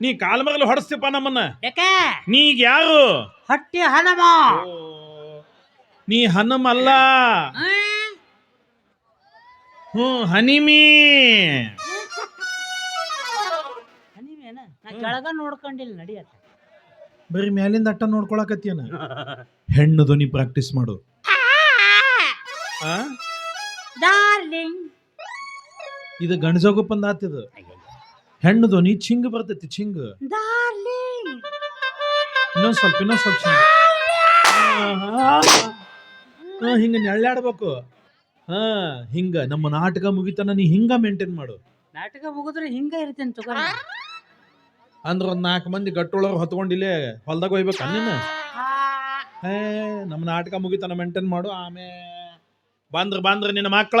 ನೀ ಕಾಲ ಮಗಲು ಹೊಡಸ್ತಿಪ್ಪ ನಮ್ಮನ್ನ. ಯಾಕೆ? ನೀ ಈಗ ಯಾರು? ಹಟ್ಟಿ ಹನಮ ನೀ ಹನುಮ ಅಲ್ಲ ಹ್ಞೂ ಹನಿಮಿ. ನೀವೇನ ನಾ ಕೆಳಗ ನೋಡ್ಕೊಂಡಿಲ್ಲ ನಡಿಯತ್ತ ಬರೀ ಮ್ಯಾಲಿಂದ ಅಟ್ಟ ನೋಡ್ಕೊಳಕತ್ತೀನ ಹೆಣ್ಣು ಧ್ವನಿ ಪ್ರಾಕ್ಟೀಸ್ ಮಾಡು. ಆ? ಡಾರ್ಲಿಂಗ್ ಇದು ಗಣಜೋಗಪ್ಪಂದ ಆತಿದ ಹೆಣ್ಣು ಧ್ವನಿ ಚಿಂಗ್ ಬರ್ತೈತಿ ಚಿಂಗ್. ಡಾರ್ಲಿಂಗ್ ಇನ್ನೊಂದ್ ಸ್ವಲ್ಪ ಇನ್ನೊಂದ್ ಸ್ವಲ್ಪ ಚಿಂಗ್. ಹಾ ಹಿಂಗ ನೆಳ್ಳಾಡ್ಬೇಕು. ಹಾ ಹಿಂಗ. ನಮ್ಮ ನಾಟಕ ಮುಗಿತನ ನೀ ಹಿಂಗ ಮೇಂಟೈನ್ ಮಾಡು. ನಾಟಕ ಮುಗಿದ್ರೆ ಹಿಂಗ ಇರ್ತೇನೆ ತಗೋ ಅಂದ್ರ ಒಂದ್ ನಾಲ್ಕು ಮಂದಿ ಗಟ್ಟೊಳಗೆ ಹೊತ್ಕೊಂಡಿಲ್ಲೇ ಹೊಲ್ದಾಗ ಹೋಗ್ಬೇಕು ನೀನು? ಏ ನಮ್ಮ ನಾಟಕ ಮುಗಿತನ ಮೇಂಟೈನ್ ಮಾಡು ಆಮೇ. ಬಂದ್ರ ಬಂದ್ರ ನಿನ್ನ ಮಕ್ಕಳ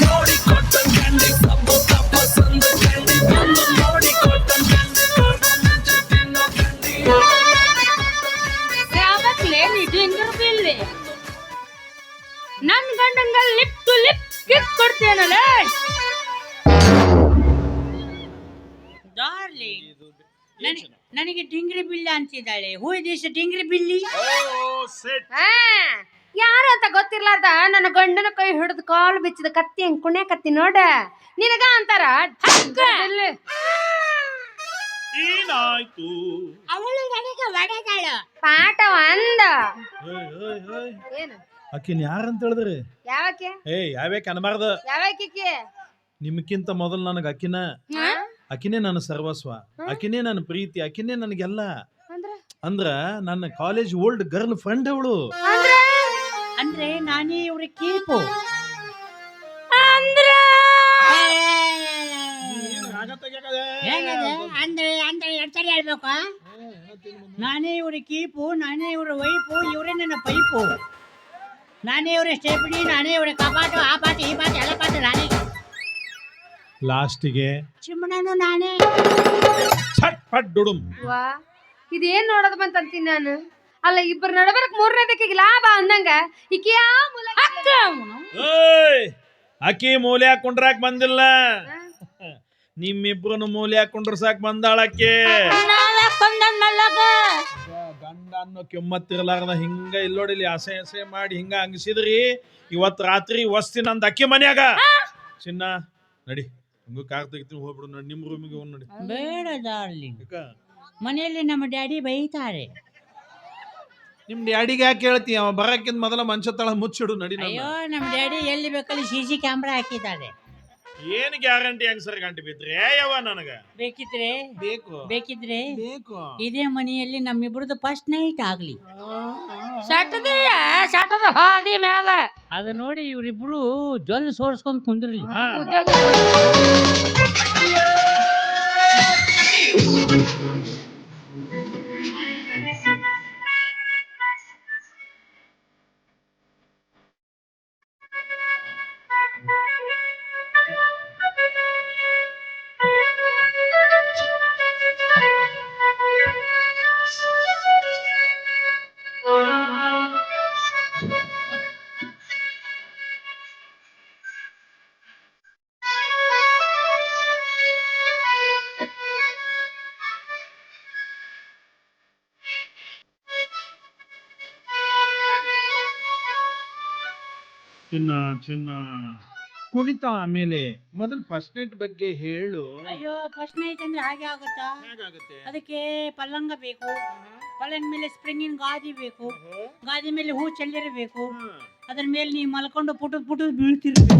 ಗಂಡಂಗ ಲಿಪ್ ಟು ಲಿಪ್ ಕಿಸ್ ಕೊಡ್ತೇನಲ್ಲ ಡಾರ್ಲಿಂಗ್ ನನಗೆ ಡಿಂಗ್ರಿ ಬಿಲ್ಲ ಅಂತಿದ್ದಾಳೆ ಹೂ ದಿಸ್ ಡಿಂಗ್ರಿ ಬಿಲ್ಲಿ. ಯಾರು ಅಂತ ಗೊತ್ತಿರ್ಲಾರ್ದ? ನನ್ನ ಗಂಡನ ಕೈ ಹಿಡಿದು ಕಾಲು ಬಿಚ್ಚಿದ ಕತ್ತಿ ಹಂಗ್ ಕುಣ್ಯ ಕತ್ತಿ ನೋಡ. ನಿನಗ ಅಂತಾರ? ಏನಾಯ್ತು? ಅವಳು ನನಗೆ ಒಡೆದಾಳು. ಪಾಠ ಒಂದ. ಏನು? ಆಕಿನ್ ಯಾರಂತ ಹೇಳಿದ್ರಿ? ಯಾವಕ್ಕೆ? ಏ ಯಾವ್ಯಾಕೆ ಅನ್ಬಾರ್ದ? ಯಾವಕ್ಕೆ? ನಿಮ್ಕಿಂತ ಮೊದಲು ನನಗ ಅಕ್ಕಿನ ಅಕಿನೇ ನನ್ನ ಸರ್ವಸ್ವ. ಅಕಿನೇ ನನ್ನ ಪ್ರೀತಿ ಅಕಿನೇ ನನಗೆಲ್ಲ. ಅಂದ್ರ? ಅಂದ್ರ ನನ್ನ ಕಾಲೇಜ್ ಓಲ್ಡ್ ಗರ್ಲ್ ಫ್ರೆಂಡ್ ಅವಳು. ಅಂದ್ರ? ಅಂದ್ರೆ ನಾನೇ ಇವ್ರ ಕೀಪು ಅಂದ್ರ? ಅಂದ್ರೆ ಅಂದ್ರೆ ಎರಡ್ ಸರಿ ಹೇಳ್ಬೇಕು? ನಾನೇ ಇವ್ರ ಕೀಪು ನಾನೇ ಇವ್ರ ವೈಪು ಇವರೇ ನನ್ನ ಪೈಪು. ನಾನೇ ಇವ್ರ ಸ್ಟೇಪಣಿ ನಾನೇ ಇವ್ರ ಕಪಾಟು ಆ ಪಾಟ ಈ ಪಾಟ ಎಲ್ಲ ಪಾಟ ನಾನೇ. ಲಾಸ್ಟಿಗೆ ಚಿಮ್ಮಣನು ನಾನೇ. ಛಟ್ ಪಟ್ ಡುಡುಮ್ ವಾ ಇದೇನ್ ನೋಡೋದು ಬಂತಂತೀನಿ ನಾನು? ಅಲ್ಲ ಇಬ್ಬರ ನಡಬರಕ್ ಮೂರನೇದಕ್ಕಿಗೆ ಲಾಭ ಅಂದಂಗ ಈಕಿ ಆ ಮೂಲ ಏಯ್ ಅಕ್ಕಿ ಮೂಲೆ ಹಾಕೊಂಡ್ರಾಕ್ ಬಂದಿಲ್ಲ. ನಿಮ್ಮಿಬ್ರು ಮೂಲೆ ಹಾಕೊಂಡ್ರ ಸಾಕ್ ಬಂದಾಳಕ್ಕೆ ಗಂಡ ಅನ್ನೋ ಕೆಮ್ಮತ್ತಿರಲಾರ್ದ ಹಿಂಗ ಇಲ್ಲೋಡಿಲಿ ಅಸೆ ಅಸೆ ಮಾಡಿ ಹಿಂಗ ಹಂಗಸಿದ್ರಿ. ಇವತ್ ರಾತ್ರಿ ವಸ್ತಿ ನಂದು ಅಕ್ಕಿ ಮನ್ಯಾಗ. ಚಿನ್ನ ನಡಿ ಹಂಗ ಕಾರ್ ತೆಗಿತೀವಿ ಹೋಗ್ಬಿಡು ನೋಡಿ ನಿಮ್ ರೂಮಿಗೆ ಹೋಗ್ ನೋಡಿ. ಬೇಡ ಡಾರ್ಲಿಂಗ್ ಯಾಕ? ಮನೆಯಲ್ಲಿ ನಮ್ಮ ಡ್ಯಾಡಿ ಬೈತಾರೆ. ನಿಮ್ ಡ್ಯಾಡಿಗೆ ಯಾಕೆ ಹೇಳ್ತಿ? ಅವ ಬರಕ್ಕಿಂತ ಮೊದಲ ಮಂಚ ತಳ ಮುಚ್ಚಿಡು ನಡಿ ನನ್ನ. ಅಯ್ಯೋ ನಮ್ಮ ಡ್ಯಾಡಿ ಎಲ್ಲಿ ಬೇಕಲ್ಲಿ ಸಿ ಸಿ ಕ್ಯಾಮ್ರಾ ಹಾಕಿದ್ದಾರೆ. ಏನ್ ಗ್ಯಾರಂಟಿ ಹೆಂಗ್ ಸರ್ ಗಂಟೆ ಬಿದ್ರಿ? ಯಾವ ನನಗ? ಬೇಕಿದ್ರೆ? ಬೇಕು. ಬೇಕಿದ್ರೆ? ಬೇಕು. ಇದೇ ಮನೆಯಲ್ಲಿ ನಮ್ಮಿಬ್ರದ್ದು ಫಸ್ಟ್ ನೈಟ್ ಆಗ್ಲಿ. ಹಾದಿ ಮ್ಯಾಲ. ಅದು ನೋಡಿ ಇವ್ರಿಬ್ರು ಜೊಲ್ ಸೋರ್ಸ್ಕೊಂಡ್ ಕುಂದ್ರಲಿ ಚಿನ್ನ ಚಿನ್ನ. ಕುಣಿತ ಆಮೇಲೆ ಮೊದಲು ಫಸ್ಟ್ ನೈಟ್ ಬಗ್ಗೆ ಹೇಳು. ಅಯ್ಯೋ ಫಸ್ಟ್ ನೈಟ್ ಅಂದ್ರೆ ಹಾಗೆ ಆಗುತ್ತಾ? ಹೇಗಾಗುತ್ತೆ? ಅದಕ್ಕೆ ಪಲ್ಲಂಗ ಬೇಕು. ಪಲ್ಲಂಗ ಮೇಲೆ ಸ್ಪ್ರಿಂಗಿನ ಗಾದಿ ಬೇಕು. ಗಾದಿ ಮೇಲೆ ಹೂ ಚೆಲ್ಲಿರಬೇಕು ಅದ್ರ ಮೇಲೆ ನೀವು ಮಲ್ಕೊಂಡು ಪುಟದ್ ಪುಟು ಬೀಳ್ತಿರ್ಬೇಕು.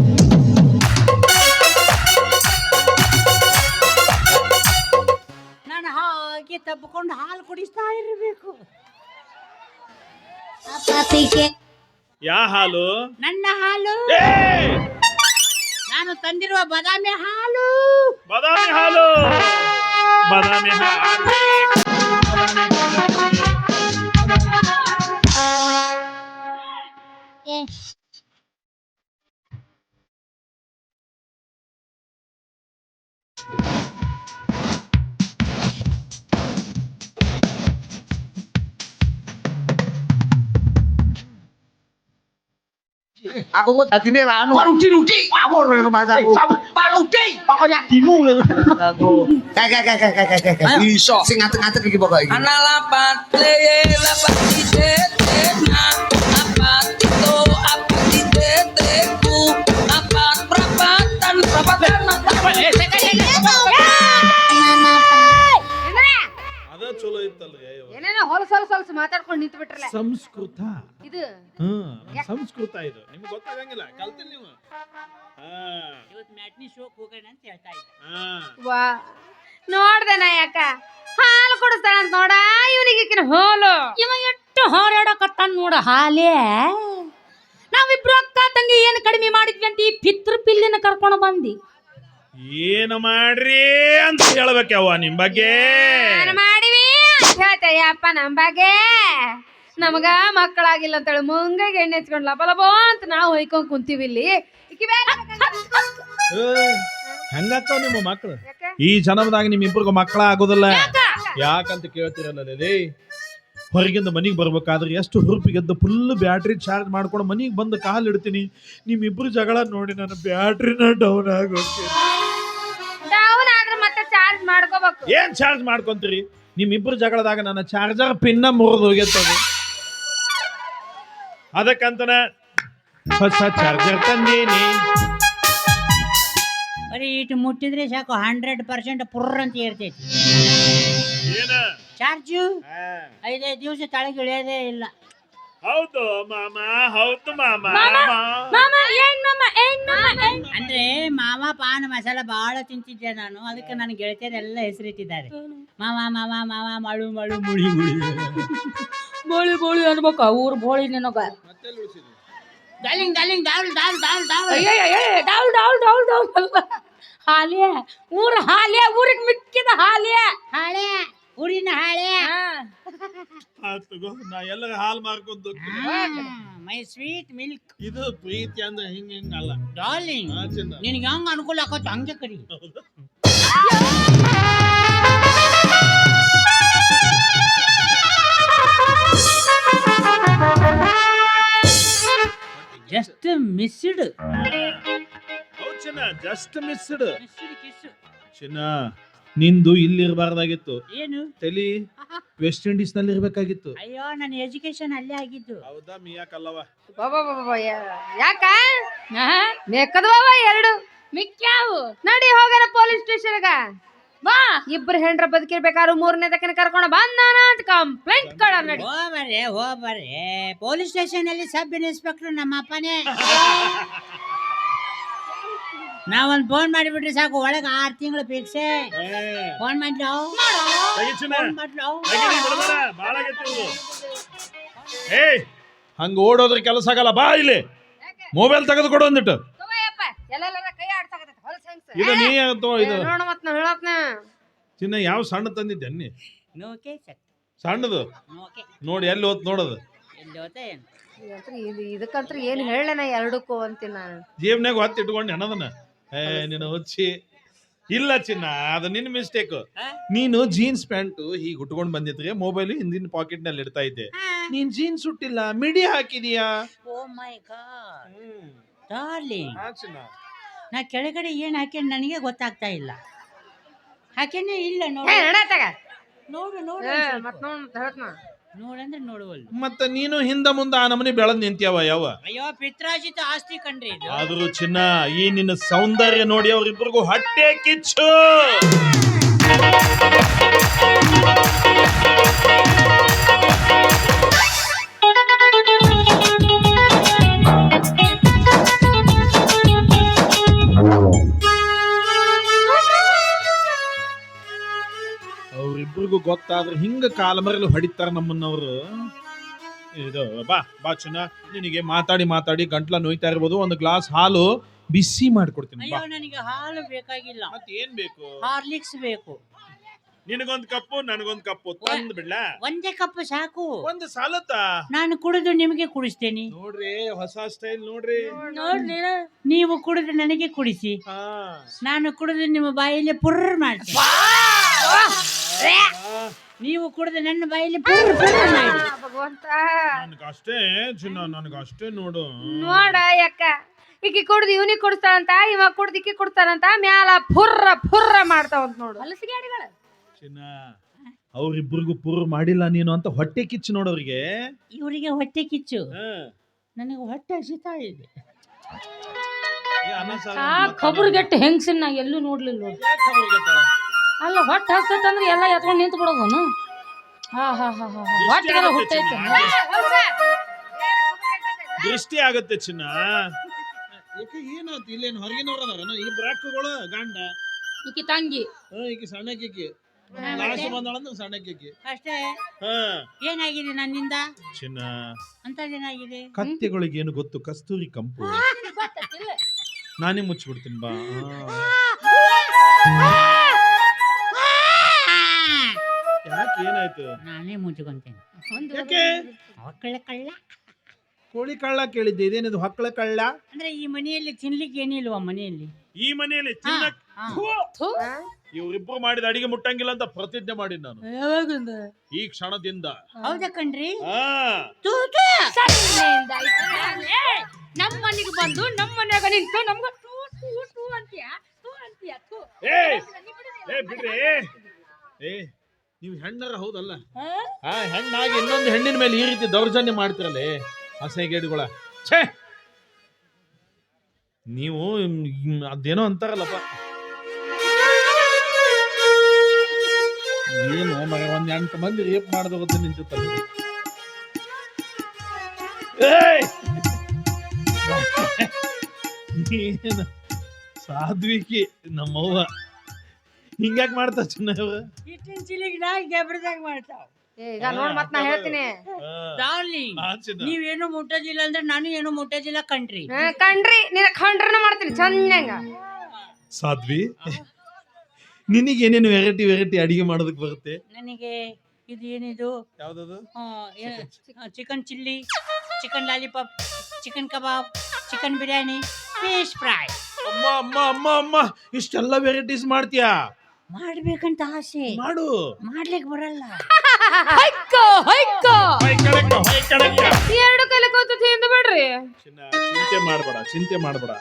ನಾನು ಹಾಗೆ ತಬ್ಕೊಂಡು ಹಾಲು ಕುಡಿಸ್ತಾ ಇರಬೇಕು. ಯಾ ಹಾಲು? ನನ್ನ ಹಾಲು. ಏಯ್! ನಾನು ತಂದಿರುವ ಬಾದಾಮಿ ಹಾಲು. ಬಾದಾಮಿ ಹಾಲು. ಬಾದಾಮಿ ಹಾಲು. Aku kok dadine ra anu. Rudi-rudi ngawur rumah aku. Eh, Pak Rudi, pokoknya dimu. Aku. Kae kae kae kae kae kae. Iso. Sing ngatek-ngatek iki pokoke iki. Ana lapat le lapat titet na apa tito apa titet ku apa perapatan perapatan apa eh kae kae ಚಲೋ ಇತ್ತಲ್ರಿ ಏನೇನೋ ಹೊಲಸು ಹೊಲಸು ಹೊಲಸು ಇದು. ಹ್ಮ್ ಸಂಸ್ಕೃತ ಇದು. ನಿಮ್ಗೆ ಗೊತ್ತಾಗಂಗಿಲ್ಲ. ಕಲ್ತಿಲ್ಲ ನೀವು. ಹಾ. ಇವತ್ತು ಮ್ಯಾಟ್ನಿ ಶೋಕ್ ಹೋಗೋಣ ಅಂತ ಹೇಳ್ತಾ ಇದ್ದೆ. ಹಾ. ವಾ. ನೋಡ್ದೆ ನಾಯಕ ಹಾಲು ಕುಡಿಸ್ತಾಳ ಅಂತ ನೋಡ. ಇವನಿಗೆ ಹೋಲು. ಇವ ಎಷ್ಟು ಹಾರಾಡಕತ್ತಾನ ನೋಡ ಹಾಲೇ. ನಾವಿಬ್ರು ಅಕ್ಕ ತಂಗಿ ಏನು ಕಡಿಮೆ ಮಾಡಿದ್ವಿ ಅಂತ ಈ ಪಿತೃ ಪಿಲ್ಲಿನ ಕರ್ಕೊಂಡು ಬಂದಿ. ಏನು ಮಾಡ್ರಿ ಅಂತ ಹೇಳ್ಬೇಕವ್ವ ನಿಮ್ ಬಗ್ಗೆ. ಏನ್ ಮಾಡಿವಿ ಅಂತ ಹೇಳ್ತೇಯಪ್ಪ ನಮ್ ಬಗ್ಗೆ? ನಮಗ ಮಕ್ಕಳಾಗಿಲ್ಲ ಅಂತೇಳಿ ಮುಂಗಾಗಿ ಎಣ್ಣೆ ಹಚ್ಕೊಂಡ್ ಲಪ ಲಬೋ ಅಂತ ನಾವು ಹೊಯ್ಕೊಂಡ್ ಕುಂತೀವಿ ಇಲ್ಲಿ. ಈಕಿ ನಿಮ್ಮ ಮಕ್ಕಳು ಈ ಜನ್ಮದಾಗ ನಿಮ್ ಇಬ್ಬರಿಗೂ ಮಕ್ಕಳ ಆಗೋದಿಲ್ಲ. ಯಾಕಂತ ಕೇಳ್ತಿರಲ್ಲ ಲೇ ಹೊರಗಿಂದ ಮನಿಗೆ ಬರ್ಬೇಕಾದ್ರೆ ಎಷ್ಟು ಹುರುಪಿಗೆದ್ದು ಫುಲ್ ಬ್ಯಾಟ್ರಿ ಚಾರ್ಜ್ ಮಾಡ್ಕೊಂಡು ಮನಿಗೆ ಬಂದು ಕಾಲ್ ಇಡ್ತೀನಿ. ನಿಮ್ಮಿಬ್ರು ಜಗಳ ನೋಡಿ ನನ್ನ ಬ್ಯಾಟ್ರಿನ ಡೌನ್ ಆಗೋಕೆ. ಡೌನ್ ಆದ್ರೆ ಮತ್ತೆ ಚಾರ್ಜ್ ಮಾಡ್ಕೋಬೇಕು. ಏನ್ ಚಾರ್ಜ್ ಮಾಡ್ಕೊಂತೀರಿ? ನಿಮ್ಮಿಬ್ರು ಜಗಳದಾಗ ನನ್ನ ಚಾರ್ಜರ್ ಪಿನ್ನ ಮುರಿದು ಹೋಗಿರ್ತದೆ ಅದಕ್ಕಂತನ ಹೊಸ ಚಾರ್ಜರ್ ತಂದೀನಿ. ಬರೀ ಇಟ್ಟು ಮುಟ್ಟಿದ್ರೆ ಸಾಕು ಹಂಡ್ರೆಡ್ ಪರ್ಸೆಂಟ್ ಪುರ್ರ ಅಂತ ಇರ್ತೈತಿ ಏನ? ಚಾರ್ಜು ಆ, ಐದೈದು ದಿವಸ ತಳಗೆ ಇಳಿಯೋದೇ ಇಲ್ಲ. ಹೌದು ಮಾಮ ಹೌದು ಮಾಮ. ಮಾಮ ಏನ್ ಮಾಮ ಏನ್ ಮಾಮ ಏನ್ ಅಂದ್ರೆ ಮಾವ ಪಾನ್ ಮಸಾಲ ಬಹಳ ತಿಂತಿದ್ದೆ ನಾನು. ಅದಕ್ಕೆ ನನ್ನ ಗೆಳತಿಯರೆಲ್ಲ ಹೆಸರಿಟ್ಟಿದ್ದಾರೆ. ಮಾವ ಮಾವ ಮಾವ ಮಳು ಮಳು ಮುಳಿ ಮುಳಿ. ಬೋಳಿ ಬೋಳಿ ಅನ್ಬೇಕ ಊರ್ ಬೋಳಿ ನಿನಗ. Darling darling doll doll doll doll doll doll doll doll ಅಲ್ಲ ಹಾಲೆ ಊರ ಹಾಲೆ ಊರಿಗೆ ಮಿಕ್ಕಿದ ಹಾಲೆ ಹಾಳೆ ಊರಿನ ಹಾಳೆ ನಾ ಎಲ್ಲರ ಹಾಲ್ ಮಾರ್ಕೊಂಡ್ ಮೈ ಸ್ವೀಟ್ ಮಿಲ್ಕ್ ಇದು ಪ್ರೀತಿ ಅಂದ್ರೆ ಹಿಂಗ ಹಿಂಗ ಅಲ್ಲ ಡಾರ್ಲಿಂಗ್ ನಿನ್ಗೆ ಹಂಗ ನಿನಗೆ ಹೆಂಗ್ ಅನುಕೂಲ ಆಕತ್ತ ಹಂಗೆ ಕರಿ ಜಸ್ಟ್ ಮಿಸ್ಡ್ ಹೌದ್ ಚಿನ್ನ ಜಸ್ಟ್ ಮಿಸ್ಡ್ ಮಿಸ್ಡ್ ಕಿಸ್ ಚಿನ್ನ ನಿಂದು ಇಲ್ಲಿ ಇರಬಾರ್ದಾಗಿತ್ತು. ಏನು? ತಲಿ ವೆಸ್ಟ್ ಇಂಡೀಸ್ನಲ್ಲಿ ಇರಬೇಕಾಗಿತ್ತು. ಅಯ್ಯೋ ನನ್ನ ಎಜುಕೇಶನ್ ಅಲ್ಲೇ ಆಗಿದ್ದು. ಹೌದಾ ಮಿಯಾಕಲ್ಲವ ಬಾಬಾ ಬಾಬಾ ಯಾಕ? ಬೇಕಾದವ ಎರಡು. ಮಿಕ್ಯಾವು? ನಡಿ ಹೋಗೋಣ ಪೊಲೀಸ್ ಸ್ಟೇಷನ್ಗ. ಬಾ ಇಬ್ರು ಹೆಂಡ್ರ ಬದುಕಿರ್ಬೇಕಾದ್ರು ಮೂರನೇ ದಕ್ಕನ ಕರ್ಕೊಂಡು ಬಂದಾನ ಅಂತ ಕಂಪ್ಲೇಂಟ್ ಕೊಡ ನಡಿ. ಹೋ ಬರ್ರಿ ಹೋ ಬರ್ರೆ ಪೊಲೀಸ್ ಸ್ಟೇಷನ್ ಅಲ್ಲಿ ಸಬ್ ಇನ್ಸ್ಪೆಕ್ಟರ್ ನಮ್ಮ ಅಪ್ಪನೇ. ನಾವೊಂದು ಫೋನ್ ಮಾಡಿಬಿಟ್ರಿ ಸಾಕು ಒಳಗೆ ಆರು ತಿಂಗಳು ಫಿಕ್ಸೆ ಫೋನ್ ಮಾಡ್ಲೋ? ಫೋನ್ ಮಾಡ್ಲೋ? ಏಯ್ ಹಂಗ ಓಡೋದ್ರ ಕೆಲಸ ಆಗಲ್ಲ ಬಾ ಇಲ್ಲಿ. ಮೊಬೈಲ್ ತೆಗೆದುಕೊಡು ಅಂದ್ಬಿಟ್ಟು. ಅಂದಿಟ್ಟು ತಗೋಯಪ್ಪ ಎಲ್ಲೆಲ್ಲರ ಕೈ ಆಡ್ಸಾಕತ್ತೈತಿ ಹೊಲಸ ಹೆಂಗ್ಸ ಇದು ನೀ ಅಂತ ಇದು. ನೋಡ ಮತ್ ನಾ ಹೇಳತ್ನ. ಚಿನ್ನ ಯಾವ ಸಣ್ಣ ತಂದಿದ್ದೆ ನೋಕೆ ಸಕ್ ಸಣ್ಣದು? ನೋಕೆ. ನೋಡಿ ಎಲ್ಲಿ ಹೋತ್ ನೋಡೋದು? ಎಲ್ಲಿ ಹೋತೆ ಏನು? ಇದು ಇದಕ್ಕಂತ್ರ ಏನ್ ಹೇಳನ ಎರಡಕ್ಕೂ ಅಂತೀನಿ ನಾನು. ಜೇಬ್ನಾಗ ಹೊತ್ತು ಇಟ್ಕೊಂಡು ಅನ್ನೋದನ್ನ ಏ ನೀನು ಹುಚ್ಚಿ. ಇಲ್ಲ ಚಿನ್ನ ಅದು ನಿನ್ನ ಮಿಸ್ಟೇಕ್ ನೀನು ಜೀನ್ಸ್ ಪ್ಯಾಂಟ್ ಹೀಗೆ ಉಟ್ಕೊಂಡು ಬಂದಿದ್ರೆ ಮೊಬೈಲ್ ಹಿಂದಿನ ಪಾಕೆಟ್ನಲ್ಲಿ ಇಡ್ತಾ ಇದ್ದೆ. ನೀನ್ ಜೀನ್ಸ್ ಉಟ್ಟಿಲ್ಲ ಮಿಡಿ ಹಾಕಿದೀಯಾ? ಓ ಮೈ ಗಾಡ್ ಡಾರ್ಲಿಂಗ್ ಹಾ ಚಿನ್ನ. ನಾ ಕೆಳಗಡೆ ಏನು ಹಾಕಿ ನನಗೆ ಗೊತ್ತಾಗ್ತಾ ಇಲ್ಲ. ಹಾಕೇನೆ ಇಲ್ಲ ನೋಡು. ನೋಡು ನೋಡು ನೋಡಂದ್ರೆ ನೋಡುವಲ್ಲು ಮತ್ತ ನೀನು ಹಿಂದ ಮುಂದ ಆ ನಮನಿ ಬೆಳದ್ ನಿಂತ್ಯಾವ ಯಾವ? ಅಯ್ಯೋ ಪಿತ್ರಾಜಿತ ಆಸ್ತಿ ಕಂಡ್ರಿ ಇದು. ಆದ್ರೂ ಚಿನ್ನ ಈ ನಿನ್ನ ಸೌಂದರ್ಯ ನೋಡಿ ಅವ್ರಿಬ್ರಿಗೂ ಹೊಟ್ಟೆ ಕಿಚ್ಚು. ಗೊತ್ತಾದ್ರೆ ಹಿಂಗ ಕಾಲ ಮರಲು ಹೊಡಿತಾರ ನಮ್ಮನ್ನವರು. ಇದು ಬಾ ಬಾ ಚಿನ್ನ ನಿನಗೆ ಮಾತಾಡಿ ಮಾತಾಡಿ ಗಂಟ್ಲ ನೋಯ್ತಾ ಇರ್ಬೋದು ಒಂದು ಗ್ಲಾಸ್ ಹಾಲು ಬಿಸಿ ಮಾಡ್ಕೊಡ್ತೀನಿ ಬಾ. ಅಯ್ಯೋ ನನಗೆ ಹಾಲು ಬೇಕಾಗಿಲ್ಲ. ಮತ್ತೆ ಏನ್ ಬೇಕು? ಹಾರ್ಲಿಕ್ಸ್ ಬೇಕು. ನಿನಗೊಂದ್ ಕಪ್ಪು ನನಗೊಂದ್ ಕಪ್ಪು ತಂದ್ ಬಿಡ್ಲ? ಒಂದೇ ಕಪ್ ಸಾಕು. ಒಂದು ಸಾಲತ್ತ? ನಾನು ಕುಡಿದು ನಿಮಗೆ ಕುಡಿಸ್ತೇನೆ. ನೋಡ್ರಿ ಹೊಸ ಸ್ಟೈಲ್ ನೋಡ್ರಿ. ನೋಡ್ರಿ ನೀವು ಕುಡಿದು ನನಗೆ ಕುಡಿಸಿ. ಹಾ. ನಾನು ಕುಡಿದು ನಿಮ್ಮ ಬಾಯಲ್ಲಿ ಪುರ್ರ್ ಮಾಡ್ತೇನೆ. ನೀವು ಕುಡಿದ ನನ್ನ ಬಾಯಲ್ಲಿ ಭಗವಂತ. ನನಗಷ್ಟೇ ಚಿನ್ನ ನನಗಷ್ಟೇ ನೋಡು. ನೋಡ ಯಾಕ? ಈಕಿ ಕುಡ್ದು ಇವನಿಗೆ ಕುಡಿಸ್ತಾನಂತ ಇವ ಕುಡ್ದು ಇಕ್ಕಿ ಕುಡ್ತಾನಂತ ಮ್ಯಾಲ ಫುರ್ರ ಫುರ್ರ ಮಾಡ್ತಾವಂತ ನೋಡು. ಚಿನ್ನ ಅವ್ರಿಬ್ರಿಗೂ ಪೂರ್ ಮಾಡಿಲ್ಲ ನೀನು ಅಂತ ಹೊಟ್ಟೆ ಕಿಚ್ಚು ನೋಡೋರಿಗೆ. ಇವರಿಗೆ ಹೊಟ್ಟೆ ಕಿಚ್ಚು. ಹಾ. ನನಗೆ ಹೊಟ್ಟೆ ಹಸಿತಾ ಇದೆ. ಆ ಮಾತಾಡು. ಗಟ್ಟ ಹೆಂಗ್ಸಿನ ನಾ ಎಲ್ಲೂ ನೋಡ್ಲಿಲ್ಲ ನೋಡಿ? ಅಲ್ಲ ಹೊಟ್ಟೆ ಹಸ್ತಂದ್ರೆ ಎಲ್ಲ ಎತ್ಕೊಂಡು ನಿಂತು ಬಿಡೋದನು? ಹಾ ಹಾ ಹಾ ಹಾ ಹುಟ್ಟೈತೆ. ದೃಷ್ಟಿ ಆಗತ್ತೆ ಚಿನ್ನ. ಏಕೆ ಏನಾಯ್ತು ಇಲ್ಲೇನು ಹೊರಗಿನವ್ರ ಅದಾರ ಈ ಬ್ರಾಕ್ಗಳು ಗಂಡ. ಈಕಿ ತಂಗಿ. ಹಾ ಈಕಿ ಸಣ್ಣಕ್ಕಿ ಲಾಸ್ಟ್ ಬಂದಾಳಂದ್ರೆ ಸಣ್ಣಕ್ಕಿ ಅಷ್ಟೇ? ಹಾ. ಏನಾಗಿದೆ ನನ್ನಿಂದ? ಚಿನ್ನ. ಅಂತದೇನಾಗಿದೆ ಕತ್ತೆಗಳಿಗೆ ಏನು ಗೊತ್ತು? ಕಸ್ತೂರಿ ಕಂಪು. ನಾನೇ ಮುಚ್ಚಿಬಿಡ್ತೀನಿ ಬಾ. ಏನಾಯ್ತು ನಾನೇ ಮುಚ್ಕೊಂತೇನೆ ಯಾಕೆ? ಮಕ್ಕಳ ಕಳ್ಳ. ಕೋಳಿ ಕಳ್ಳ ಕೇಳಿದ್ದೆ ಇದೇನಿದು ಹೊಕ್ಕಳ ಕಳ್ಳ? ಅಂದ್ರೆ ಈ ಮನೆಯಲ್ಲಿ ತಿನ್ಲಿಕ್ಕೆ ಏನಿಲ್ವ ಮನೆಯಲ್ಲಿ? ಈ ಮನೆಯಲ್ಲಿ ತಿನ್ನಕ್ ಹಾ. ಥು! ಇವ್ರಿಬ್ರು ಮಾಡಿದ ಅಡಿಗೆ ಮುಟ್ಟಂಗಿಲ್ಲ ಅಂತ ಪ್ರತಿಜ್ಞೆ ಮಾಡಿದ್ ನಾನು. ಯಾವಾಗಂದ? ಈ ಕ್ಷಣದಿಂದ. ಹೌದಾ ಕಣ್ರಿ? ತೂ. ನಮ್ಮ ಮನೆಗೆ ಬಂದು ನಮ್ಮ ಮನ್ಯಾಗ ನಿಂತು ನಮ್ಗ ಟೂ ಟೂ ಟೂ ಅಂತೀಯ? ಟೂ ಅಂತೀಯ? ಟೂ ಏ ಏ ಬಿಡ್ರಿ ಏ ನೀವು ಹೆಣ್ಣರ ಹೌದಲ್ಲ? ಹಾ? ಹೆಣ್ಣಾಗಿ ಇನ್ನೊಂದು ಹೆಣ್ಣಿನ ಮೇಲೆ ಈ ರೀತಿ ದೌರ್ಜನ್ಯ ಮಾಡ್ತಿರಲ್ಲ? ಅಸಹ್ಯಗೇಡುಗಳ ಛೇ! ನೀವು ಅದೇನೋ ಅಂತಾರಲ್ಲಪ್ಪ. ಏನು ಮಗ ಒಂದ್ ಎಂಟು ಮಂದಿ ರೇಪ್ ಮಾಡ್ದ ಗೊತ್ತ! ಏನು ಸಾಧ್ವಿಕಿ ನಮ್ಮವ್ವ. ಹಿಂಗ್ಯಾಕ್ ಮಾಡ್ತಾ ಚಿನ್ನ ಇವ? ಹಿಟ್ಟಿನ ಚಿಲಿಗೆ ನಾ ಗೆಬ್ರದಾಗ ಮಾಡ್ತಾವ. ಈಗ ನೋಡ್ ಮತ್ ನಾ ಹೇಳ್ತೀನಿ. ಡಾರ್ಲಿಂಗ್. ನೀವೇನು ಮುಟ್ಟೋದಿಲ್ಲ ಅಂದ್ರೆ ನಾನು ಏನು ಮುಟ್ಟೋದಿಲ್ಲ ಕಣ್ರಿ. ಹಾ, ಕಣ್ರಿ ನಿನ್ನ ಕಂಡ್ರನ ಮಾಡ್ತೀನಿ ಚಂದಂಗ ಸಾಧ್ವಿ? ನಿನಗೆ ಏನೇನು ವೆರೈಟಿ ವೆರೈಟಿ ಅಡಿಗೆ ಮಾಡೋದಕ್ಕೆ ಬರುತ್ತೆ? ನನಗೆ ಇದು ಏನಿದು? ಯಾವ್ದದು? Chicken chilli chicken lollipop chicken ಕಬಾಬ್ ಚಿಕನ್ ಬಿರಿಯಾನಿ ಫಿಶ್ ಫ್ರೈ ಅಮ್ಮ ಅಮ್ಮ ಅಮ್ಮ ಅಮ್ಮ ಇಷ್ಟೆಲ್ಲ ವೆರೈಟೀಸ್ ಮಾಡ್ತೀಯಾ? ಮಾಡ್ಬೇಕಂತ ಆಸೆ. ಮಾಡು. ಮಾಡ್ಲಿಕ್ಕೆ ಬರಲ್ಲ. ಹೈಕೋ. ಎರಡು ಕಲೆ ಕೂತು ತಿಂದು ಬಿಡ್ರಿ. ಚಿನ್ನ ಚಿಂತೆ ಮಾಡಬೇಡ ಚಿಂತೆ ಮಾಡಬೇಡ.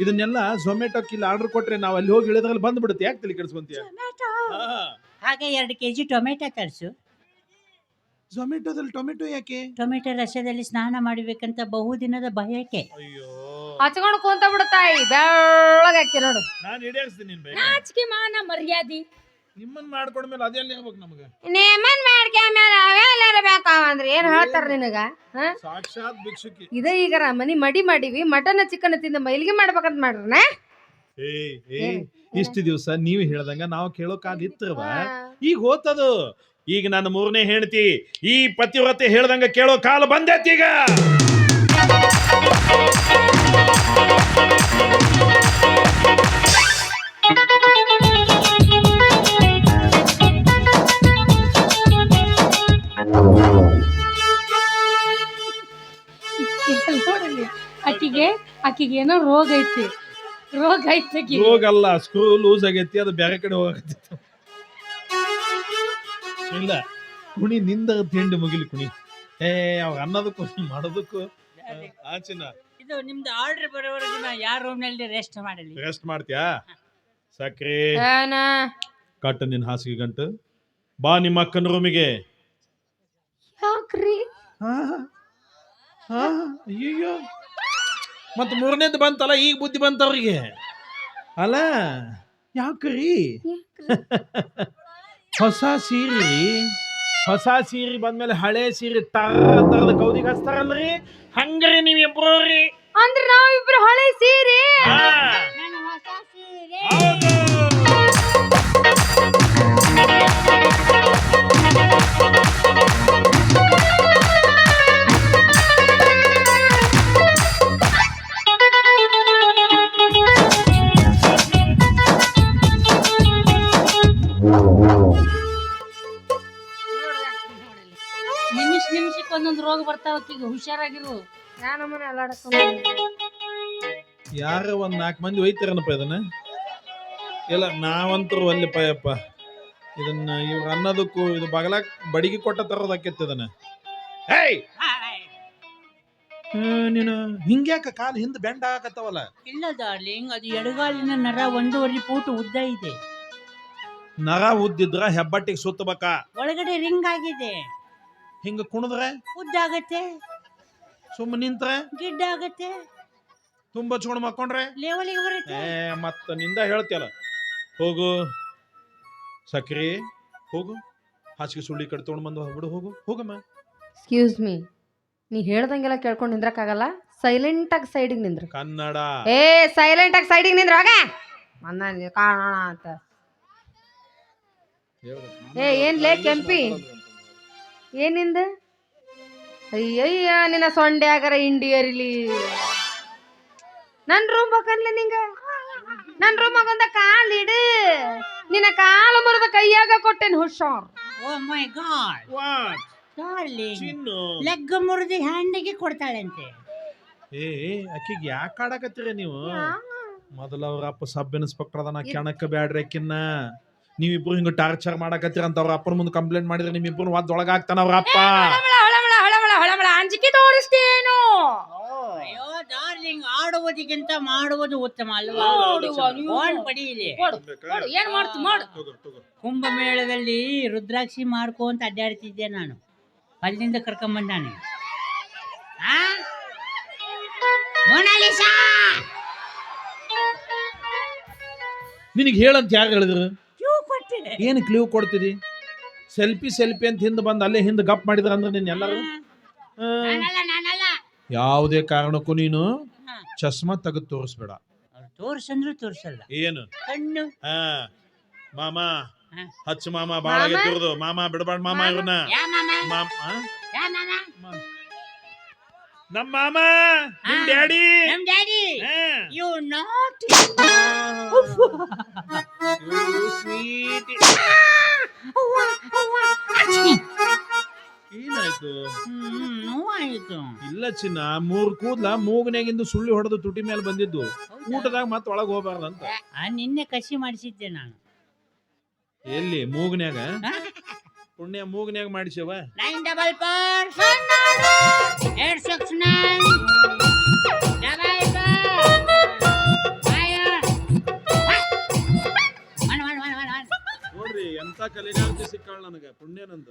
ಇದನ್ನೆಲ್ಲ ಝೊಮ್ಯಾಟೋಕ್ ಇಲ್ಲಿ ಆರ್ಡರ್ ಕೊಟ್ರೆ ನಾವು ಅಲ್ಲಿ ಹೋಗಿ ಇಳಿದ್ರಲ್ಲಿ ಬಂದ್ಬಿಡುತ್ತೆ. ಯಾಕೆ ತಲೆ ಕೆಡಿಸ್ಕೊಂತೀಯ? ಹಾಗೆ ಎರಡು ಕೆಜಿ ಟೊಮೆಟೊ ತರಿಸು. ಝೊಮ್ಯಾಟೋದಲ್ಲಿ ಟೊಮೆಟೊ ಯಾಕೆ? ಟೊಮೆಟೊ ರಸದಲ್ಲಿ ಸ್ನಾನ ಮಾಡಬೇಕಂತ ಬಹುದಿನದ ಬಯಕೆ. ಅಯ್ಯೋ. ಹಚ್ಕೊಂಡು ಕುಂತ ಬಿಡ್ತಾಯಿ ಬೆಳ್ಳಗ ಹಾಕಿ ನೋಡು. ನಾನು ಈಡೇರಿಸ್ತೀನಿ ನಿನ್ ಬೇಕು. ನಾಚಿಕೆ ಮಾನ ಮರ್ಯಾದಿ. ನಿಮ್ಮನ್ನ ಮಾಡ್ಕೊಂಡ್ಮೇಲೆ ಅದೆಲ್ಲ ಹೇಳ್ಬೇಕು ನಮಗೆ? ನೇಮನ್ ಮಾಡ್ಕೊಂಡ್ಮೇಲೆ ಅವೆಲ್ಲ ಬೇಕಾವ ಅಂದ್ರೆ ಏನ್ ಹೇಳ್ತಾರ ನಿನಗ? ಹ? ಸಾಕ್ಷಾತ್ ಭಿಕ್ಷುಕಿ. ಇದ ಈಗ ಮನಿ ಮಡಿ ಮಾಡಿವಿ ಮಟನ್ ಚಿಕನ್ ತಿಂದ ಮೈಲಿಗೆ ಮಾಡ್ಬೇಕಂತ ಮಾಡ್ರನ ಏಯ್ ಏಯ್ ಇಷ್ಟು ದಿವಸ ನೀವು ಹೇಳ್ದಂಗ ನಾವು ಕೇಳೋ ಕಾಲ ಇತ್ತವ ಈಗ ಹೋತದು. ಈಗ ನನ್ನ ಮೂರನೇ ಹೆಂಡತಿ ಈ ಪತಿವ್ರತೆ ಹೇಳ್ದಂಗ ಕೇಳೋ ಕಾಲ ಬಂದೈತಿ ಈಗ. ಆಕಿಗೆ ಆಕಿಗೆ ಏನೋ ರೋಗ ಐತಿ. ರೋಗ ಐತಿ. ರೋಗ ಅಲ್ಲ ಸ್ಕ್ರೂ ಲೂಸ್ ಆಗೈತಿ, ಅದು ಬೇರೆ ಕಡೆ ಹೋಗತ್ತಿತ್ತು ಇಲ್ಲ, ಕುಣಿ, ನಿಂದ ತಿಂಡಿ ಮುಗಿಲಿ ಕುಣಿ. ಏ, ಅವಾಗ ಅನ್ನೋದಕ್ಕೂ, ಮಾಡೋದಕ್ಕೂ. ಆಚಿನ. ಇದು ನಿಮ್ದು ಆರ್ಡರ್ ಬರೋವರೆಗೂ ನಾ ಯಾರ ರೂಮ್ನಲ್ಲಿ ರೆಸ್ಟ್ ಮಾಡಲಿ. ರೆಸ್ಟ್ ಮಾಡ್ತೀಯಾ? ಸಕ್ರಿ. ಏನ ಕಟ್ಟು ನಿನ್ ಹಾಸಿಗೆ ಗಂಟು. ಬಾ ನಿಮ್ಮ ಅಕ್ಕನ ರೂಮಿಗೆ ಯಾಕ್ರಿ? ಅಯ್ಯೋ ಮತ್ ಮೂರನೇದು ಬಂತಲ್ಲ ಈಗ ಬುದ್ಧಿ ಬಂತ ಅವ್ರಿಗೆ. ಅಲ್ಲ ಯಾಕ್ರಿ? ಹೊಸ ಸೀರೆ. ಹೊಸ ಸೀರೆ ಬಂದ್ಮೇಲೆ ಹಳೆ ಸೀರೆ ತರ ತರದ ಕೌದಿಗೆ ಹಚ್ತಾರಲ್ರಿ ಹಂಗ್ರಿ ನೀವ್ ಇಬ್ರು ಅಂದ್ರೆ ನಾವಿಬ್ರು ಹಳೆ ಸೀರೆ ಹಾ. ಹೌದು. ಈಗ ಹುಷಾರಾಗಿರು. ಯಾ ನಮ್ಮನೆ ಅಲ್ಲಾಡಕ ಯಾರ ಒಂದ್ ನಾಲ್ಕು ಮಂದಿ ಒಯ್ತಾರನಪ್ಪ ಇದನ್ನ? ಇಲ್ಲ ನಾವಂತರು ಅಲ್ಲಿ ಯಪ್ಪ. ಇದನ್ನ ಇವ್ರ ಅನ್ನೋದಕ್ಕೂ ಇದು ಬಗಲಾಕ್ ಬಡಿಗೆ ಕೊಟ್ಟ ತರೋದಕ್ಕೆತ್ತ ಇದನ್ನ. ಹೇಯ್ ನೀನು ಹಿಂಗ್ಯಾಕ ಕಾಲು ಹಿಂದೆ ಬೆಂಡ್ ಆಗತ್ತವಲ್ಲ ಇಲ್ಲ ಡಾರ್ಲಿಂಗ್ ಅದು ಎಡಗಾಲಿನ ನರ ಒಂದೂವರೆ ಫೂಟ್ ಉದ್ದ ಇದೆ. ನರ ಉದ್ದಿದ್ರ ಹೆಬ್ಬಟ್ಟಿಗೆ ಸುತ್ತಬೇಕ? ಒಳಗಡೆ ರಿಂಗ್ ಆಗಿದೆ. ಹಿಂಗ ಕುಣಿದ್ರೆ? ಉದ್ದ ಆಗತ್ತೆ. ಸುಮ್ಮ ನಿಂತ್ರೆ? ಗಿಡ್ಡ ಆಗತ್ತೆ. ತುಂಬ ಚೂಡ್ ಮಕ್ಕೊಂಡ್ರೆ ಲೆವೆಲಿಗೆ ಬರುತ್ತೆ. ಏ ಮತ್ತ ನಿಂದ ಹೇಳ್ತಿಯಲ್ಲ. ಹೋಗು. ಸಕ್ರಿ ಹೋಗು. ಹಾಸಿಗೆ ಸುಳ್ಳಿ ಕಡೆ ತೊಗೊಂಡು ಬಂದು ಹೋಗ್ಬಿಡು ಹೋಗು. ಹೋಗಮ್ಮ. ಎಕ್ಸ್ಕ್ಯೂಸ್ ಮೀ ನೀ ಹೇಳ್ದಂಗೆಲ್ಲ ಕೇಳ್ಕೊಂಡು ನಿಂದ್ರಕ್ಕಾಗಲ್ಲ? ಸೈಲೆಂಟ್ ಆಗಿ ಸೈಡಿಗೆ ನಿಂದ್ರ. ಕನ್ನಡ. ಏ ಸೈಲೆಂಟ್ ಆಗಿ ಸೈಡಿಗೆ ನಿಂದ್ರ ಹೋಗ. ಅನ್ನ ಕಾಣೋಣ ಅಂತ. ಏ, ಏನ್ಲೇ ಕೆಂಪಿ? ಏನಿಂದ? ಅಯ್ಯಯ್ಯ ನಿನ್ನ ಸೊಂಡೆ ಆಗರ ಇಂಡಿಯರ್ಲಿ ನನ್ ರೂಮ್ ಬೇಕನ್ಲೆ ನಿಂಗ? ನನ್ ರೂಮ್ ಒಂದ ಕಾಲ್ ಇಡು. ನಿನ್ನ ಕಾಲು ಮುರಿದ ಕೈಯಾಗ ಕೊಟ್ಟೇನು ಹುಷಾರ್. Oh my god what darling ಚಿನ್ನು. ಲೆಗ್ ಮುರಿದು ಹ್ಯಾಂಡಿಗೆ ಕೊಡ್ತಾಳಂತೆ. ಏ ಅಕ್ಕಿಗೆ ಯಾಕೆ ಆಡಕತ್ತೀರ ನೀವು? ಮೊದಲ ಅವ್ರ ಅಪ್ಪ ಸಬ್ ಇನ್ಸ್ಪೆಕ್ಟರ್ ಅದನ್ನ ಕೆಣಕ ಬ್ಯಾಡ್ರಿ ಅಕ್ಕಿನ್ನ. ನೀವಿಬ್ರು ಹಿಂಗ ಟಾರ್ಚರ್ ಮಾಡಕತ್ತೀರ ಅಂತ ಅವ್ರ ಅಪ್ಪನ ಮುಂದೆ ಕಂಪ್ಲೇಂಟ್ ಮಾಡಿದ್ರೆ ನಿಮ್ಮಿಬ್ರು ವಾದ ಒಳಗಾಗ್ತಾನ ಅವ್ರ ಅಪ್ಪ. ಹಳಮಳ ಹಳಮಳ ಹಳಮಳ ಹೊಳಮಳ ಅಂಜಿಕೆ ತೋರಿಸ್ತೇನು ಅಯ್ಯೋ ಡಾರ್ಲಿಂಗ್ ಆಡುವುದಕ್ಕಿಂತ ಮಾಡುವುದು ಉತ್ತಮ ಅಲ್ವಾ? ನೋಡುವ ಫೋನ್ ಪಡೀಲಿ. ಕೊಡು ಕೊಡು ಏನ್ ಮಾಡ್ತು ಮಾಡು. ಕುಂಭಮೇಳದಲ್ಲಿ ರುದ್ರಾಕ್ಷಿ ಮಾರ್ಕೊಂತ ಅಡ್ಡಾಡ್ತಿದ್ದೆ ನಾನು. ಅಲ್ಲಿಂದ ಕರ್ಕೊಂಬಂದಾನೆ ಆ? ಮೊನಾಲಿಸಾ ನಿನಗೆ ಹೇಳಂತ ಯಾರು ಹೇಳಿದ್ರು? ಏನು ಕ್ಲೀವ್ ಕೊಡ್ತಿದಿ ಸೆಲ್ಫಿ ಸೆಲ್ಫಿ ಅಂತ ಹಿಂದೆ ಬಂದು ಅಲ್ಲೇ ಹಿಂದೆ ಗಪ್ ಮಾಡಿದ್ರ ಅಂದ್ರೆ ನೀನು ಎಲ್ಲರೂ? ಆ, ನಾನಲ್ಲ ನಾನಲ್ಲ. ಯಾವುದೇ ಕಾರಣಕ್ಕೂ ನೀನು ಹಾ. ಚಸ್ಮಾ ತೆಗೆದು ತೋರಿಸ್ಬೇಡ. ಅವ್ರು ತೋರ್ಸಂದ್ರು ತೋರ್ಸಲ್ಲ. ಏನು? ಕಣ್ಣು. ಹಾ. ಮಾಮ ಹಾ. ಹಚ್ಚ ಮಾಮ ಬಾಳ ತುರ್ದು ಮಾಮ ಬಿಡಬಾರ್ದು ಮಾಮ ಇವ್ರನ್ನ ಯಾ ಮಾಮ? ಮಾಮ ಯಾ ಮಾಮ. ನಮ್ಮ ಮಾಮ ನಿಮ್. ಡ್ಯಾಡಿ. ನಮ್ ಡ್ಯಾಡಿ. You not sweet. ಏನಾಯ್ತು? ನೋವಾಯ್ತು ಇಲ್ಲ ಚಿನ್ನ ಮೂರ್ ಕೂದ್ಲ ಮೂಗನ್ಯಾಗಿಂದ ಸುಳ್ಳಿ ಹೊಡೆದು ತುಟಿ ಮೇಲೆ ಬಂದಿದ್ದು. ಊಟದಾಗ ಮತ್ತೆ ಒಳಗ್ ಹೋಗ್ಬಾರ್ದಂತ ಆ, ನಿನ್ನೆ ಕಸಿ ಮಾಡಿಸಿದ್ದೆ ನಾನು. ಎಲ್ಲಿ ಮೂಗನ್ಯಾಗ? ಪುಣ್ಯ ಮೂಗನ್ಯಾಗ ಮಾಡಿಸ್ಯವ? Nine double four eight six nine double four one one one one one ನೋಡ್ರಿ ಎಂತ ಕಲೆಗಾರ್ತಿ ಸಿಕ್ಕಾಳ ನನಗ ಪುಣ್ಯನಂದ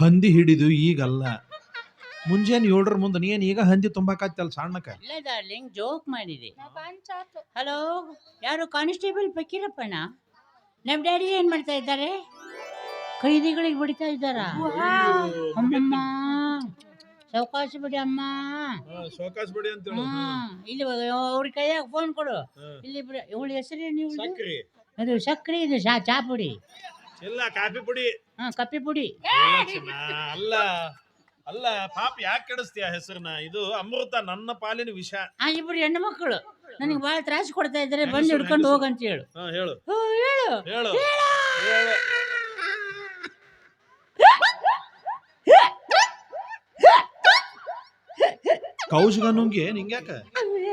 ಹಂದಿ ಹಿಡಿದು ಈಗಲ್ಲ. ಮುಂಜಾನೆ ಏಳರ ಮುಂದೆ ನೀನ್ ಈಗ ಹಂದಿ ತುಂಬಾಕತ್ತಲ್ಲ ಸಣ್ಣಕ ಇಲ್ಲ ಡಾರ್ಲಿಂಗ್ ಜೋಕ್ ಮಾಡಿದೆ. ಹಲೋ ಯಾರು ಕಾನ್ಸ್ಟೇಬಲ್ ಫಕೀರಪ್ಪನ ನಮ್ಮ ಡ್ಯಾಡಿ ಏನ್ ಮಾಡ್ತಾ ಇದ್ದಾರೆ? ಕೈದಿಗಳಿಗೆ ಬಿಡ್ತಾ ಇದ್ದಾರ? ಅಮ್ಮಮ್ಮ. ಸಾವಕಾಶ ಬಿಡಿ ಅಮ್ಮ. ಬಿಡಿ ಅಂತ. ಇಲ್ಲಿ ಅವ್ರ ಕೈಯಾಗ ಫೋನ್ ಕೊಡು. ಇಲ್ಲಿ ಬಿಡ ಇವಳ ಹೆಸರು ನೀವು ಸಕ್ರಿ. ಅದು ಸಕ್ರೆ ಇದು ಚಾ ಚಾ ಪುಡಿ ಇಲ್ಲ ಕಾಫಿ ಪುಡಿ. ಹಾ ಕಪ್ಪಿ ಪುಡಿ. ಅಲ್ಲ ಅಲ್ಲ ಪಾಪ ಯಾಕೆ ಕೆಡಿಸ್ತೀಯ ಹೆಸರನ್ನ? ಇದು ಅಮೃತ ನನ್ನ ಪಾಲಿನ ವಿಷ. ಆ ಇಬ್ರು ಹೆಣ್ಣು ಮಕ್ಕಳು. ನನಗೆ ಭಾಳ ತ್ರಾಸ ಕೊಡ್ತಾ ಇದ್ದಾರೆ ಬಂದು ಹಿಡ್ಕೊಂಡು ಹೋಗು ಹೋಗಂತ ಹೇಳು. ಹಾ ಹೇಳು. ಓ, ಹೇಳು. ಹೇಳು. ಹೇಳು. ಕೌಶಗ ನುಂಗಿ ನಿಂಗ್ಯಾಕ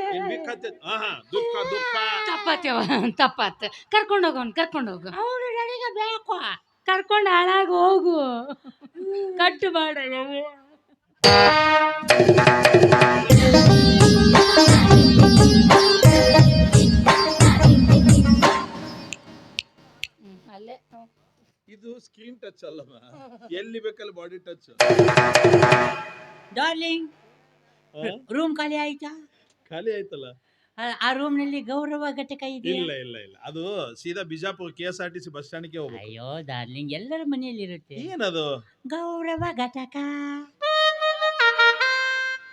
ಏನ್ ಬಿಕ್ಕತ್ತೈತ್? ಹಾ ದುಃಖ ದುಃಖ. ತಪ್ಪಾತ್ಯವ ತಪ್ಪಾತ್. ಕರ್ಕೊಂಡು ಹೋಗೋನ್ ಕರ್ಕೊಂಡು ಹೋಗು. ಅವ್ರು ನನಗೆ ಬೇಕು ಕರ್ಕೊಂಡು ಹಾಳಾಗಿ ಹೋಗು. ಕಟ್ಟು ಮಾಡ ಅಲ್ಲೇ. ಇದು ಸ್ಕ್ರೀನ್ ಟಚ್ ಅಲ್ಲಮ್ಮ ಎಲ್ಲಿ ಬೇಕಲ್ಲ ಬಾಡಿ ಟಚ್ ಡಾರ್ಲಿಂಗ್ ರೂಮ್ ಖಾಲಿ ಆಯ್ತಾ? ಖಾಲಿ ಆಯ್ತಲ್ಲ. ಆ- ಆ ರೂಮ್ನಲ್ಲಿ ಗೌರವ ಘಟಕ ಇಲ್ಲ ಇಲ್ಲ ಇಲ್ಲ. ಅದು ಸೀದಾ Bijapur K S R T C bus ಸ್ಟ್ಯಾಂಡ್ಗೆ ಹೋಗ್ಬೇಕು. ಅಯ್ಯೋ ಡಾರ್ಲಿಂಗ್ ಎಲ್ಲರ ಮನೆಯಲ್ಲಿ ಇರುತ್ತೆ. ಏನದು? ಗೌರವ ಘಟಕ.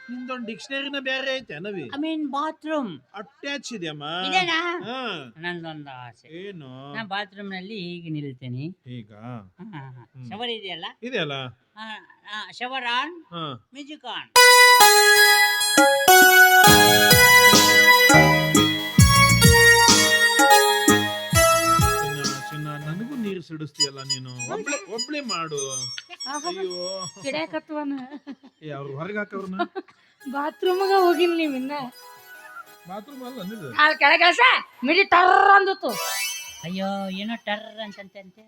ನಿಂದೊಂದು ಡಿಕ್ಷನರಿನ ಬೇರೆ ಐತೆ ನವಿ ಐ ಮೀನ್ ಬಾತ್ರೂಮ್ ಅಟ್ಯಾಚ್ ಇದೆಯಮ್ಮ? ಇದೇನಾ? ಹಾ. ನಂದೊಂದು ಆಸೆ. ಏನು? ನಾ ಬಾತ್ರೂಮ್ನಲ್ಲಿ ಹೀಗೆ ನಿಲ್ತೇನೆ. ಈಗ ಶವರ್ ಇದೆಯಲ್ಲ? ಇದೆಯಲ್ಲ? ಶವರ್ ಆನ್ ಹಾ. ಮ್ಯೂಸಿಕ್ ಆನ್ ಸಿಡಿಸ್ತೀಯಲ್ಲ ನೀನು? ಒಬ್ಳೆ ಒಬ್ಳೆ ಮಾಡು. ಅಯ್ಯೋ. ಕಿಡ್ಯಾಕತ್ವನ ಏ ಅವ್ರು ಹೊರಗೆ ಹಾಕವ್ರನ್ನ? ಬಾತ್ರೂಮ್ಗ ಹೋಗಿಲ್ಲ ನೀವು ಇನ್ನ. ಬಾತ್ರೂಮ್ ಅಲ್ಲ ನಿಂದು? ಅಲ್ಲಿ ಕೆಳಗಸ ಮಿಡಿ ಟರ್ರ ಅಂದಿತ್ತು. ಅಯ್ಯೋ ಏನೋ ಟರ್ ಅಂತಂತೆ ಅಂತೆ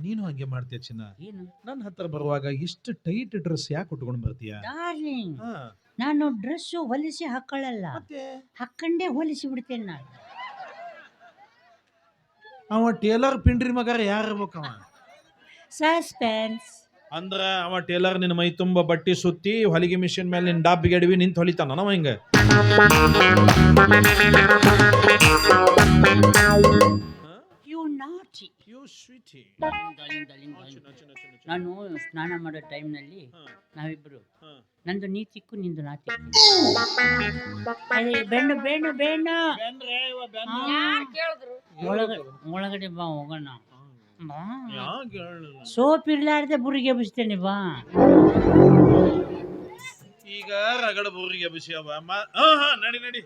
ನೀನು ಹಂಗೆ ಮಾಡ್ತೀಯ ಚಿನ್ನ? ಏನು? ನನ್ನ ಹತ್ರ ಬರುವಾಗ ಇಷ್ಟು ಟೈಟ್ ಡ್ರೆಸ್ ಯಾಕೆ ಉಟ್ಕೊಂಡು ಬರ್ತೀಯ? ಡಾರ್ಲಿಂಗ್ ಹಾ. ನಾನು ಡ್ರೆಸ್ ಹೊಲಿಸಿ ಹಾಕೊಳ್ಳಲ್ಲ. ಮತ್ತೆ? ಹಾಕೊಂಡೇ ಹೊಲಿಸಿ ಬಿಡ್ತೇನೆ ನಾನು. ಅವ ಟೇಲರ್ ಪಿಂಡ್ರಿ ಮಗರ ಯಾರು ಇರ್ಬೇಕವ ಸಸ್ಪೆನ್ಸ್ ಅಂದ್ರ ಅವ ಟೇಲರ್ ನಿನ್ನ ಮೈ ತುಂಬ ಬಟ್ಟಿ ಸುತ್ತಿ ಹೊಲಿಗೆ ಮಿಷಿನ್ ಮೇಲೆ ನಿನ್ನ ಡಾಬ್ಬಿಗೆ ಅಡವಿ ನಿಂತು ಹೊಲಿತಾನ ನಾವ ಹಿಂಗ? Sweetie. ನಾನು ಸ್ನಾನ ಮಾಡೋ ಟೈಮ್ನಲ್ಲಿ ನಲ್ಲಿ ನಾವಿಬ್ರು ನಂದು ನೀ ಚಿಕ್ಕು ನಿಂದು ನಾ ಅದೇ ಬೆಣ್ಣು ಬೆಣ್ಣು ಬೆಣ್ಣು. ಒಳಗಡೆ ಒಳಗಡೆ ಬಾ ಹೋಗೋಣ. ಬಾ? ಸೋಪ್ ಇರ್ಲಾರ್ದೆ ಬುರಿಗೆ ಬಿಸ್ತೇನೆ ಬಾ. ಈಗ ರಗಡ ಬುರಿಗೆ ಬಿಸಿ ಅಮ್ಮ ಹಾ ಹಾ ನಡಿ ನಡಿ.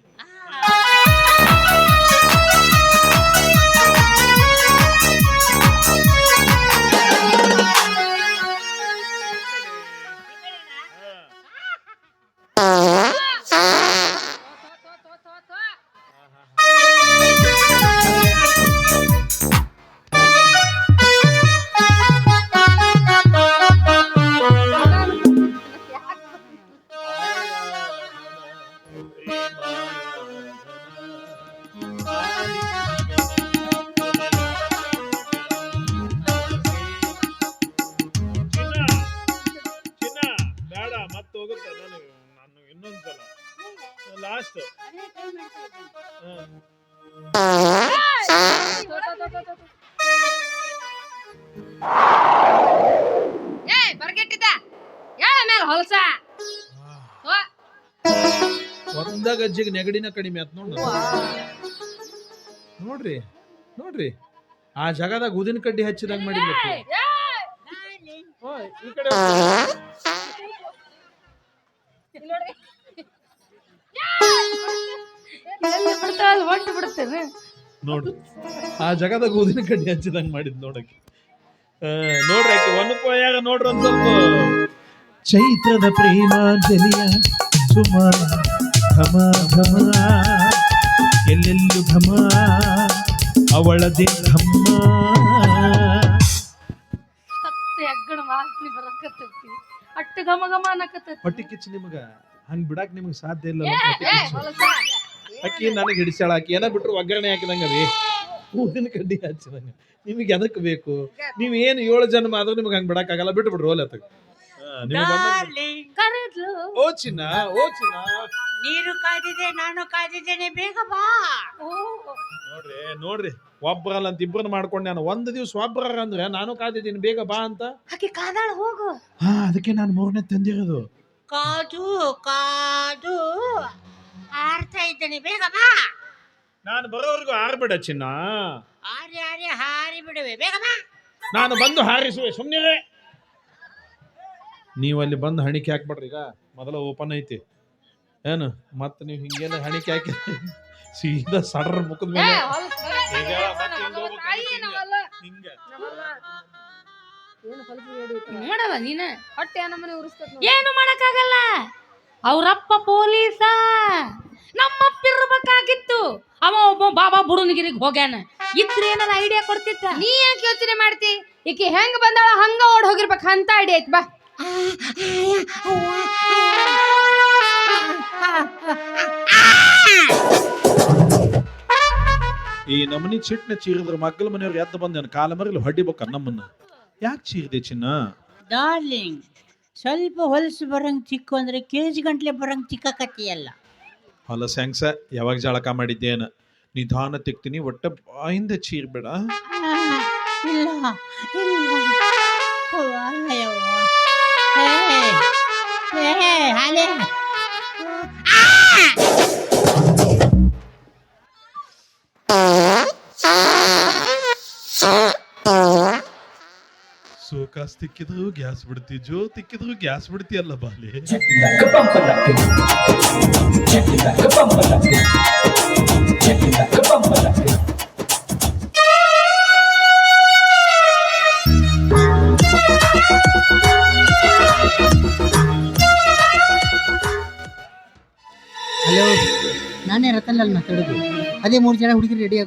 ಹೊಲಸ. ಒಂದ ಗಜ್ಜಿಗೆ ನೆಗಡಿನ ಕಡಿಮೆ ಆತ್ ನೋಡ್. ನೋಡ್ರಿ ನೋಡ್ರಿ. ಆ ಜಾಗದಾಗ ಉದಿನ ಕಡ್ಡಿ ಹಚ್ಚಿದಾಗ ಮಾಡಿದ್ಲು ಈ ಕಡೆ ಬಿಡ್ತೇನೆ. ನೋಡು ಆ ಜಗದಾಗ ಊದಿನ ಕಡ್ಡಿ ಹಚ್ಚಿದಂಗ್ ಮಾಡಿದ್ ನೋಡಕ್ಕೆ. ಆ, ನೋಡ್ರಿ ಆಕಿ ಒಂದು ಪೋಯಾಗ ನೋಡ್ರಿ ಒಂದ್ ಸ್ವಲ್ಪ. ಚೈತ್ರದ ಪ್ರೇಮಾಂಜಲಿಯ ಸುಮ ಘಮ ಘಮ. ಎಲ್ಲೆಲ್ಲೂ ಘಮ ಅವಳದೆ ಘಮ್ಮ. ಹತ್ತು ಎಗ್ಗಣ ಬರಕತ್ತೈತಿ. ಅಟ್ಟು ಘಮ ಘಮ ಅನ್ನಕತ್ತೈತಿ. ಹೊಟ್ಟಿ ಕಿಚ್ಚು ನಿಮಗ. ಹಂಗ್ ಬಿಡಾಕ್ ನಿಮಗೆ ಸಾಧ್ಯ ಇಲ್ಲ. ಅಕ್ಕಿ ನನಗೆ ಹಿಡಿಸ್ಯಾಳ. ಅಕ್ಕಿ ಏನ ಬಿಟ್ರು ಒಗ್ಗರಣೆ ಹಾಕಿದಂಗ ರೀ ಹೂವಿನ ಕಡ್ಡಿ ಹಚ್ಚಿದಂಗ. ನಿಮಗೆ ಎದಕ್ಕೆ ಬೇಕು? ನೀವು ಏನು ಏಳು ಜನ್ಮ ಆದ್ರೂ ನಿಮ್ಗೆ ಹಂಗೆ ಬಿಡಕ್ಕಾಗಲ್ಲ ಬಿಟ್ಟು ಬಿಡ್ರಿ ಓಲೆ ಕರೆದ್ಲು ಓ ಚಿನ್ನ ಓ ಚಿನ್ನ ನೀರು ಕಾದಿದೆ ನಾನು ಕಾದಿದ್ದೇನೆ ಬೇಗ ಬಾ. ನೋಡ್ರಿ ನೋಡ್ರಿ. ಒಬ್ಬರಲ್ಲ ಅಂತ ಇಬ್ಬರನ್ನ ಮಾಡ್ಕೊಂಡೆ ನಾನು. ಒಂದು ದಿವಸ ಒಬ್ಬರ ಅಂದ್ರೆ ನಾನು ಕಾದಿದ್ದೀನಿ ಬೇಗ ಬಾ ಅಂತ. ಆಕೆ ಕಾದಾಳ ಹೋಗು. ಹಾ ಅದಕ್ಕೆ ನಾನು ಮೂರನೇ ತಂದಿರೋದು. ಕಾದು ಕಾದು. ಆರ್ತಾ ಇದ್ದೇನೆ ಬೇಗ ಬಾ. ನಾನು ಬರೋವರೆಗೂ ಆರ್ಬೇಡ ಚಿನ್ನ. ಆರಿ ಆರಿ ಹಾರಿ ಬಿಡುವೆ ಬೇಗ ಬಾ. ನಾನು ಬಂದು ಹಾರಿಸುವೆ ಸುಮ್ಮನೆ ನೀವು ಅಲ್ಲಿ ಬಂದು ಹಣಿಕೆ ಹಾಕ್ಬಿಡ್ರಿ ಈಗ ಮೊದಲ ಓಪನ್ ಐತಿ. ಏನು? ಮತ್ತೆ ನೀವು ಹಿಂಗೇನ ಹಣಿಕೆ ಹಾಕಿ ಸೀದಾ ಸಡ್ರ ಮುಖದ ಮೇಲೆ ನೋಡಲ್ಲ ನೀನ. ಹೊಟ್ಟೆ ನಮ್ಮನೆ ಉರಿಸ್ತದ ಏನು ಮಾಡಕ್ಕಾಗಲ್ಲ? ಅವರಪ್ಪ ಪೊಲೀಸ. ನಮ್ಮಪ್ಪ ಇರ್ಬೇಕಾಗಿತ್ತು. ಅವ ಒಬ್ಬ ಬಾಬಾ ಬುಡನಗಿರಿಗೆ ಹೋಗ್ಯಾನ. ಇದ್ರೆ ಏನಾರ ಐಡಿಯಾ ಕೊಡ್ತಿತ್ತ? ನೀ ಯಾಕೆ ಯೋಚನೆ ಮಾಡ್ತಿ? ಈಕಿ ಹೆಂಗ್ ಬಂದಾಳ ಹಂಗ ಓಡ್ ಹೋಗಿರ್ಬೇಕು ಅಂತ ಐಡಿಯಾ ಐತ್ ಬಾ. ಈ ನಮನಿ ಚಿಟ್ನ ಚೀರಿದ್ರ ಮಗ್ಗಲ ಮನೆಯವ್ರು ಎದ್ದು ಬಂದ ನನ್ನ ಕಾಲ ಮರಿಲಿ ಹೊಡಿಬೇಕ ನಮ್ಮನ್ನ? ಯಾಕೆ ಚೀರಿದೆ ಚಿನ್ನ? ಡಾರ್ಲಿಂಗ್ ಸ್ವಲ್ಪ ಹೊಲಸು ಬರಂಗ್ ಚಿಕ್ಕು ಅಂದ್ರೆ ಕೆ ಜಿ ಗಂಟ್ಲೆ ಬರಂಗ್ ಚಿಕ್ಕಕತ್ತಿಯಲ್ಲ ಹೊಲ ಸ್ಯಾಂಗ್ಸ ಯಾವಾಗ ಜಳಕ ಮಾಡಿದ್ದೇನ? ನಿಧಾನ ತಿಕ್ತೀನಿ ಒಟ್ಟ ಬಾಯಿಂದ ಚೀರ್ಬೇಡ. ಇಲ್ಲ ಇಲ್ಲ. ಹಾಲೆ ಸೋಕಾಸ್ ತಿಕ್ಕಿದ್ರು ಗ್ಯಾಸ್ ಬಿಡ್ತಿ ಜೋ ತಿಕ್ಕಿದ್ರು ಗ್ಯಾಸ್ ಬಿಡ್ತಿ ಅಲ್ಲ ಬಾಲೆ ಚಟ್ಟಿ ನಾನೇ ರತನ್ ಲಾಲ್ ಮಾತಾಡೋದು. ಅದೇ ಮೂರು ಜನ ಹುಡುಗಿ ರೆಡಿ